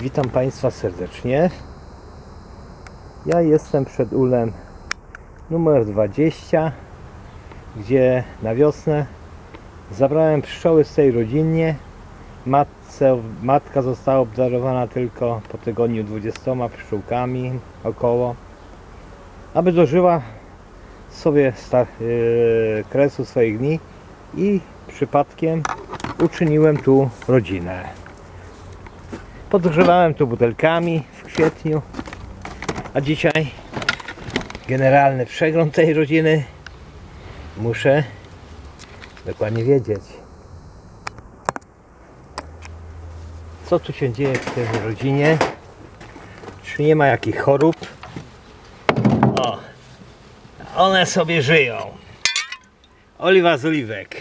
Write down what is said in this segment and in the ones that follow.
Witam Państwa serdecznie. Ja jestem przed ulem numer 20, gdzie na wiosnę zabrałem pszczoły z tej rodzinnie. Matce, matka została obdarowana tylko po tygodniu 20 pszczółkami około, aby dożyła sobie yy, kresu swoich dni i przypadkiem uczyniłem tu rodzinę. Podgrzewałem tu butelkami w kwietniu, a dzisiaj generalny przegląd tej rodziny. Muszę dokładnie wiedzieć, co tu się dzieje w tej rodzinie, czy nie ma jakich chorób. O, one sobie żyją. Oliwa z oliwek.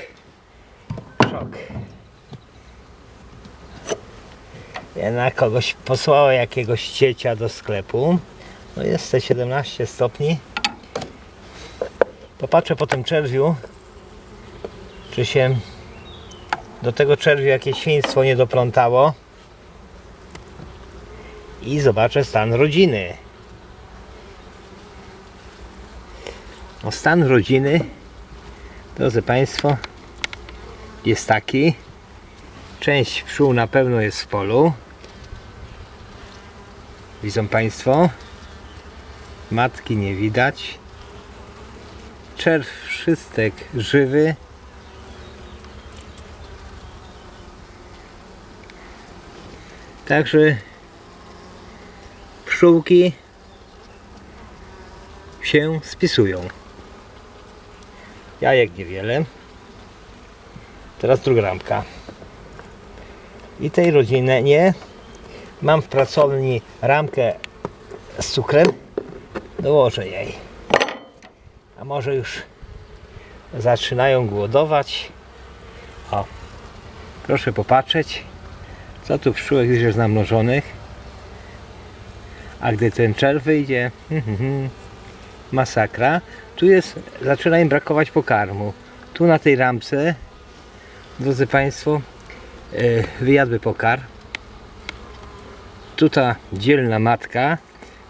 Szok. Jedna kogoś posłała jakiegoś ciecia do sklepu. No jest te 17 stopni. Popatrzę po tym czerwiu, czy się do tego czerwiu jakieś świństwo nie doplątało. I zobaczę stan rodziny. O stan rodziny, drodzy Państwo, jest taki. Część pszczół na pewno jest w polu. Widzą Państwo? Matki nie widać. Czerw wszystek żywy. Także pszczółki się spisują. Jajek niewiele. Teraz druga ramka. I tej rodziny nie. Mam w pracowni ramkę z cukrem. Dołożę jej. A może już zaczynają głodować. O, proszę popatrzeć, co tu pszczółek już jest namnożonych. A gdy ten czerw wyjdzie, masakra. Tu jest, zaczyna im brakować pokarmu. Tu na tej ramce, drodzy Państwo, e, wyjadły pokarm. Tu ta dzielna matka,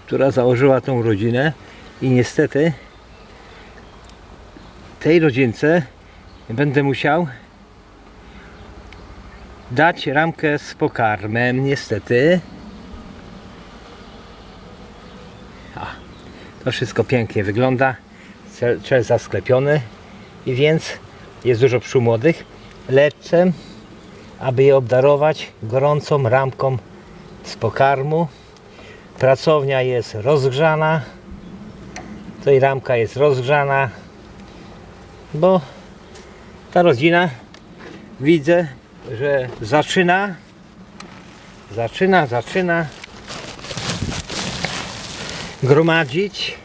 która założyła tą rodzinę i niestety tej rodzince będę musiał dać ramkę z pokarmem, niestety. A, to wszystko pięknie wygląda. Cel- Czel zasklepiony i więc jest dużo pszczół młodych. Lecę, aby je obdarować gorącą ramką z pokarmu. Pracownia jest rozgrzana. Tutaj ramka jest rozgrzana, bo ta rodzina widzę, że zaczyna, zaczyna, zaczyna gromadzić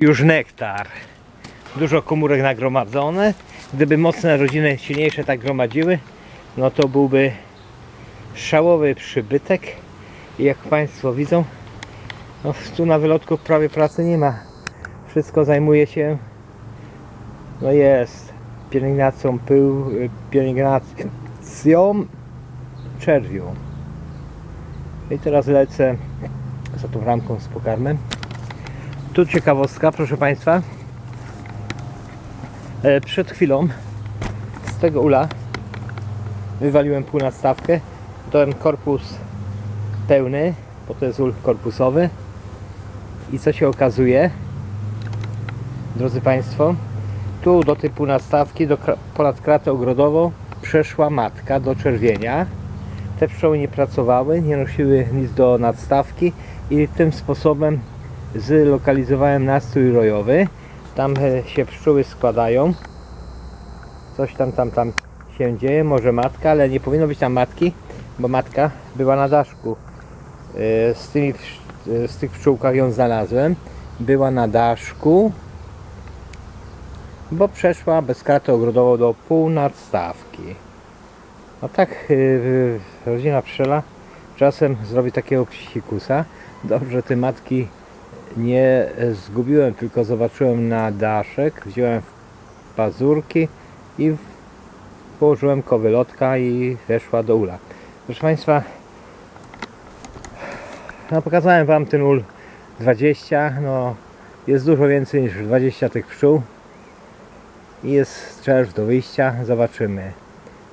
już nektar. Dużo komórek nagromadzone. Gdyby mocne rodziny silniejsze tak gromadziły, no to byłby szałowy przybytek. I jak Państwo widzą, no tu na wylotku prawie pracy nie ma. Wszystko zajmuje się, no jest, pielęgnacją pył, y, pielęgnacją czerwiu. I teraz lecę za tą ramką z pokarmem. Tu ciekawostka, proszę Państwa. E, Przed chwilą z tego ula wywaliłem pół nadstawkę. Dałem korpus pełny, bo to jest ul korpusowy. I co się okazuje, drodzy Państwo, tu do tej półnastawki, do ponad kratę ogrodową przeszła matka do czerwienia. Te pszczoły nie pracowały, nie nosiły nic do nadstawki i tym sposobem zlokalizowałem nastrój rojowy. Tam e, się pszczóły składają. Coś tam, tam, tam się dzieje. Może matka, ale nie powinno być tam matki, bo matka była na daszku. E, Z, tymi, e, z tych pszczółkach ją znalazłem. Była na daszku, bo przeszła bez karty ogrodową do półnadstawki. No tak yy, rodzina pszczela czasem zrobi takiego psikusa. Dobrze te matki nie zgubiłem, tylko zobaczyłem na daszek, wziąłem pazurki i położyłem kowylotka i weszła do ula. Proszę Państwa, no pokazałem Wam ten ul 20, no jest dużo więcej niż 20 tych pszczół i jest czerw do wyjścia, zobaczymy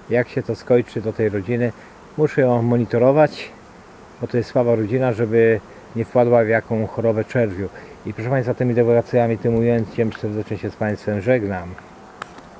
jak się to skończy do tej rodziny. Muszę ją monitorować, bo to jest słaba rodzina, żeby nie wpadła w jaką chorobę czerwiu. I proszę Państwa, tymi dewokacjami, tym ujęciem serdecznie się z Państwem żegnam.